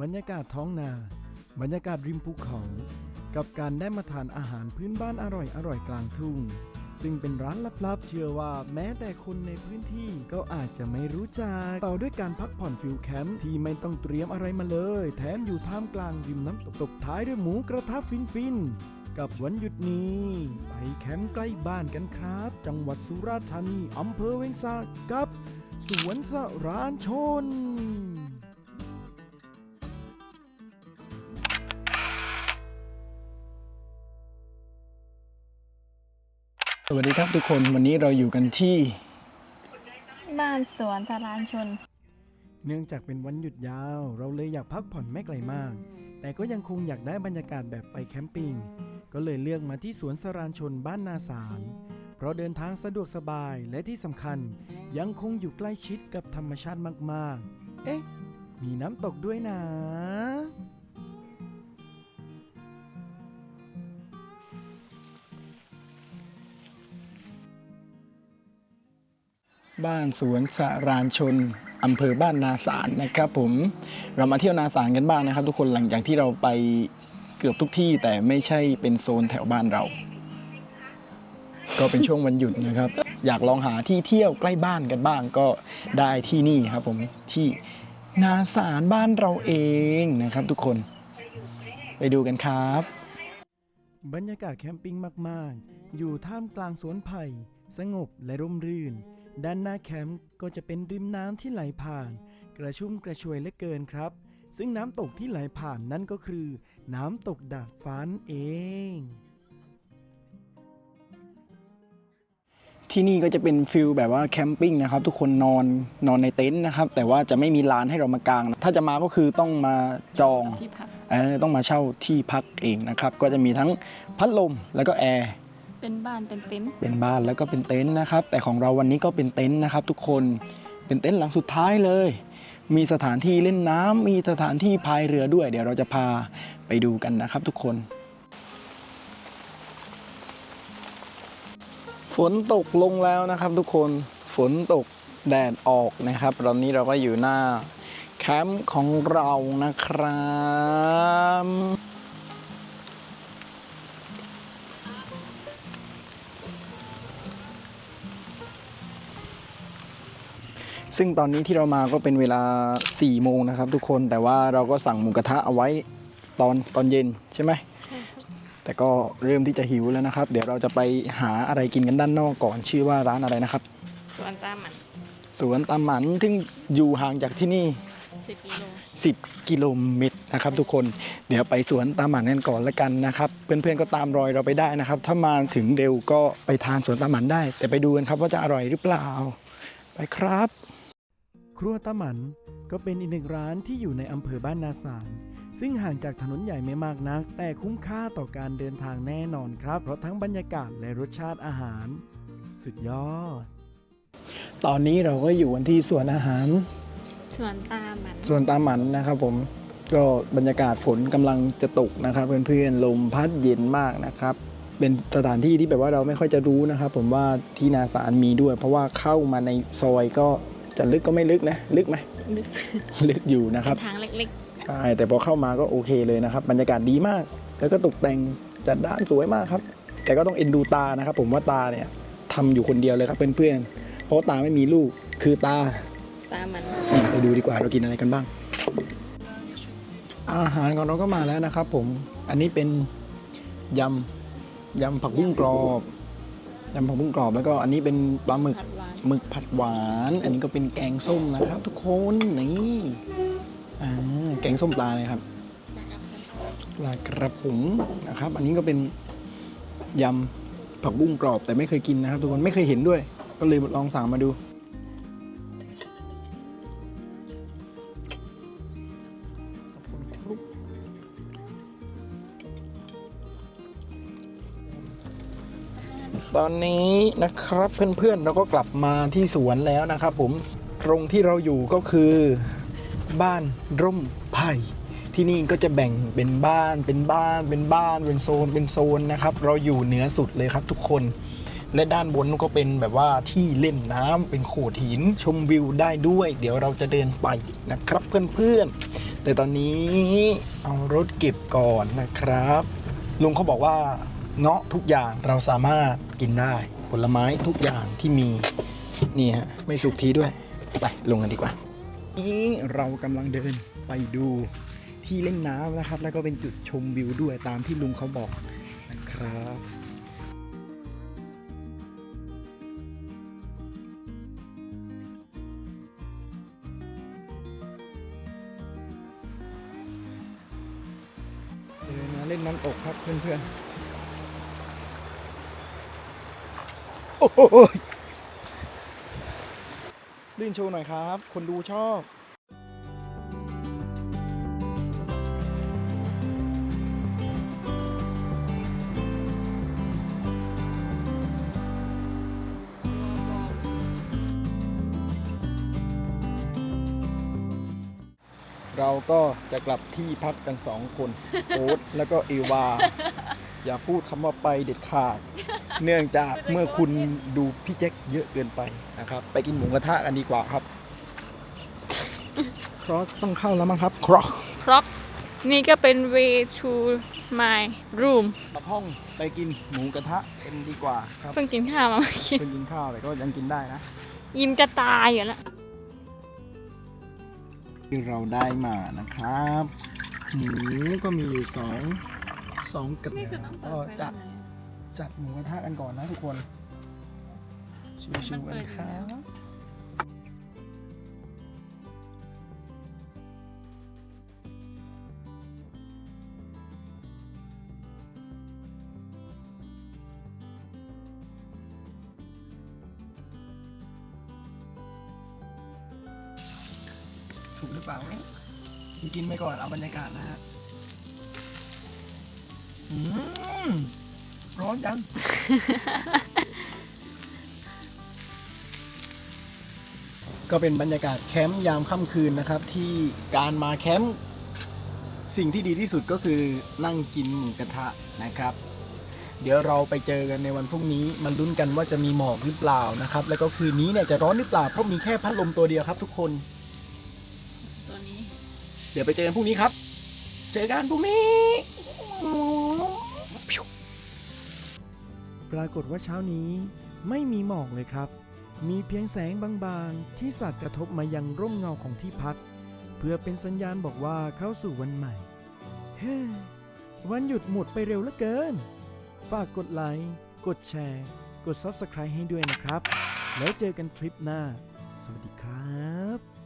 บรรยากาศท้องนา บรรยากาศริมภูเขา กับการได้มาทานอาหารพื้นบ้านอร่อยอร่อยๆกลางทุ่ง ซึ่งเป็นร้านลับๆ เชื่อว่าแม้แต่คนในพื้นที่ก็อาจจะไม่รู้จัก ต่อด้วยการพักผ่อนฟิลแคมป์ที่ไม่ต้องเตรียมอะไรมาเลย แถมอยู่ท่ามกลางริมน้ำตกตบท้ายด้วยหมูกระทะฟินๆกับวันหยุดนี้ ไปแคมป์ใกล้บ้านกันครับ จังหวัดสุราษฎร์ธานีอำเภอเวียงสากับ สวนสรานชน สวัสดีครับทุกคนวันนี้เราอยู่กันที่ บ้านสวนสารานชน เนื่องจากเป็นวันหยุดยาว เราเลยอยากพักผ่อนไม่ไกลมาก แต่ก็ยังคงอยากได้บรรยากาศแบบไปแคมปิ้งก็เลยเลือกมาที่สวนสรานชนบ้านนาสาร เพราะเดินทางสะดวกสบายและที่สำคัญ ยังคงอยู่ใกล้ชิดกับธรรมชาติมากๆ เอ๊ะ มีน้ำตกด้วยนะ บ้านสวนสารานชนอำเภอบ้านนาสารนะครับผมเรามาเที่ยวนาสารกันบ้างนะครับ ทุกคนหลังจากที่เราไปเกือบทุกที่แต่ไม่ใช่เป็นโซนแถวบ้านเรา ก็เป็นช่วงวันหยุดนะครับ อยากลองหาที่เที่ยวใกล้บ้านกันบ้างก็ได้ที่นี่ครับผมที่นาสารบ้านเราเองนะครับ ทุกคนไปดูกันครับ บรรยากาศแคมปิ้งมาก ๆ อยู่ท่ามกลางสวนไผ่ สงบและร่มรื่น ด้านหน้าแคมป์ก็จะเป็นริมน้ำที่ไหลผ่าน กระชุ่มกระชวยเหลือเกินครับ ซึ่งน้ำตกที่ไหลผ่านนั่นก็คือ น้ำตกดาดฟ้านเอง ที่นี่ก็จะเป็นฟิลแบบว่าแคมปิ้งนะครับ ทุกคนนอนนอนในเต็นท์นะครับ แต่ว่าจะไม่มีลานให้เรามากางถ้าจะมาก็คือต้องมาจองที่พัก เออต้องมาเช่าที่พักเองนะครับ ก็จะมีทั้งพัดลมแล้วก็แอร์ เป็นบ้านเป็นเต็นท์เป็นบ้านแล้วก็เป็นเต็นท์นะครับ แต่ของเราวันนี้ก็เป็นเต็นท์นะครับ ทุกคนเป็นเต็นท์หลังสุดท้ายเลย มีสถานที่เล่นน้ำมีสถานที่พายเรือด้วย เดี๋ยวเราจะพาไปดูกันนะครับ ทุกคน ฝนตกลงแล้วนะครับ ทุกคนฝนตกแดดออกนะครับตอนนี้เราก็อยู่หน้าแคมป์ของเรานะครับ ซึ่งตอนนี้ที่เรามาก็เป็นเวลา4โมงนะครับ ทุกคนแต่ว่าเราก็สั่งหมูกระทะเอาไว้ตอนตอนเย็นใช่ไหมแต่ก็เริ่มที่จะหิวแล้วนะครับ เดี๋ยวเราจะไปหาอะไรกินกันด้านนอกก่อนชื่อว่าร้านอะไรนะครับ สวนตามมันสวนตาหมันซึ่งอยู่ห่างจากที่นี่สิบกิโล10 กิโลเมตรนะครับ ทุกคนเดี๋ยวไปสวนตาหมันกันก่อนละกันนะครับ เพื่อนๆก็ตามรอยเราไปได้นะครับ ถ้ามาถึงเร็วก็ไปทานสวนตาหมันได้ แต่ไปดูกันครับว่าจะอร่อยหรือเปล่า ไปครับ ครัวตะหมันก็เป็นอีกหนึ่งร้านที่อยู่ในอำเภอบ้านนาสาร ซึ่งห่างจากถนนใหญ่ไม่มากนัก แต่คุ้มค่าต่อการเดินทางแน่นอนครับ เพราะทั้งบรรยากาศและรสชาติอาหาร สุดยอด ตอนนี้เราก็อยู่กันที่สวนอาหารสวนตามมันส่วนตาหมันนะครับผมก็บรรยากาศฝนกำลังจะตกนะครับ เพื่อนๆลมพัดเย็นมากนะครับ เป็นสถานที่ที่แบบว่าเราไม่ค่อยจะรู้นะครับ ผมว่าที่นาสารมีด้วย เพราะว่าเข้ามาในซอยก็ จะลึกก็ไม่ลึกนะ ลึกไหมลึกลึกอยู่นะครับทางเล็กใช่แต่พอเข้ามาก็โอเคเลยนะครับ บรรยากาศดีมาก แล้วก็ตกแต่งจัดด้านสวยมากครับ แต่ก็ต้องเอ็นดูตานะครับ ผมว่าตาเนี่ยทำอยู่คนเดียวเลยครับเพื่อนๆเพราะตาไม่มีลูกคือตาๆตามมันไปดูดีกว่าเรากินอะไรกันบ้าง อาหารของเราก็มาแล้วนะครับ ผมอันนี้เป็นยำยำผักบุ้งกรอบยำผักบุ้งกรอบแล้วก็อันนี้เป็นปลาหมึกผัด หมึกผัดหวาน อันนี้ก็เป็นแกงส้มนะครับ ทุกคนนี่อ่าแกงส้มปลาเลยครับปลากระผงนะครับ อันนี้ก็เป็นยำผักบุ้งกรอบแต่ไม่เคยกินนะครับ ทุกคนไม่เคยเห็นด้วย ก็เลยลองสั่งมาดู ตอนนี้นะครับเพื่อนๆเราก็กลับมาที่สวนแล้วนะครับผมตรงที่เราอยู่ก็คือบ้านร่มไผ่ที่นี่ก็จะแบ่งเป็นบ้านเป็นบ้านเป็นบ้านเป็นโซนเป็นโซนนะครับ เราอยู่เหนือสุดเลยครับทุกคน และด้านบนก็เป็นแบบว่าที่เล่นน้ำเป็นโขดหินชมวิวได้ด้วย เดี๋ยวเราจะเดินไปนะครับเพื่อนๆแต่ตอนนี้เอารถเก็บก่อนนะครับลุงเขาบอกว่า เงาะทุกอย่างเราสามารถกินได้ ผลไม้ทุกอย่างที่มี นี่ฮะ ไม่สุกทีด้วย ไป ลงกันดีกว่า นี้เรากำลังเดินไปดูที่เล่นน้ำนะครับ แล้วก็เป็นจุดชมวิวด้วยตามที่ลุงเขาบอกนะครับเดินมาเล่นน้ำตกครับเพื่อนๆ โอ้ยลื่นโชว์หน่อยครับ คนดูชอบเราก็จะกลับที่พักกันสองคน โอ๊ตแล้วก็เอวา อย่าพูดคำว่าไปเด็ดขาด เนื่องจากเมื่อคุณดูพี่แจ็คเยอะเกินไปนะครับ ไปกินหมูกระทะกันดีกว่าครับ ครอสต้องเข้าแล้วมั้งครับ ครอสเพราะนี่ก็เป็น way to my room กลับห้องไปกินหมูกระทะกันดีกว่าครับเพิ่งกินข้าวมาเมื่อกี้เพิ่งกินข้าวแต่ก็ยังกินได้นะ ยิ้มจะตายอยู่แล้วที่เราได้มานะครับ หมูก็มีอยู่สองสองกระก็จะ จัดหมูกระทะกันก่อนนะทุกคน ชิวๆกันครับถูกหรือเปล่าเนี่ยกินไปก่อนเอาบรรยากาศนะฮะ อืมร้ อนจังก็เป็นบรรยากาศแคมป์ยามค่ำคืนนะครับ ที่การมาแคมป์สิ่งที่ดีที่สุดก็คือนั่งกินหมูกระทะนะครับ เดี๋ยวเราไปเจอกันในวันพรุ่งนี้มันลุ้นกันว่าจะมีหมอกหรือเปล่านะครับ แล้วก็คืนนี้เนี่ยจะร้อนหรือเปล่าเพราะมีแค่พัดลมตัวเดียวครับ ทุกคนตัวนี้ เดี๋ยวไปเจอกันพรุ่งนี้ครับ เจอกันพรุ่งนี้ ปรากฏว่าเช้านี้ไม่มีหมอกเลยครับ มีเพียงแสงบางๆ ที่สัดกระทบมายังร่มเงาของที่พัก เพื่อเป็นสัญญาณบอกว่าเข้าสู่วันใหม่เฮ้วันหยุดหมดไปเร็วเหลือเกิน ฝากกดไลค์ กดแชร์ กด Subscribe ให้ด้วยนะครับ แล้วเจอกันทริปหน้า สวัสดีครับ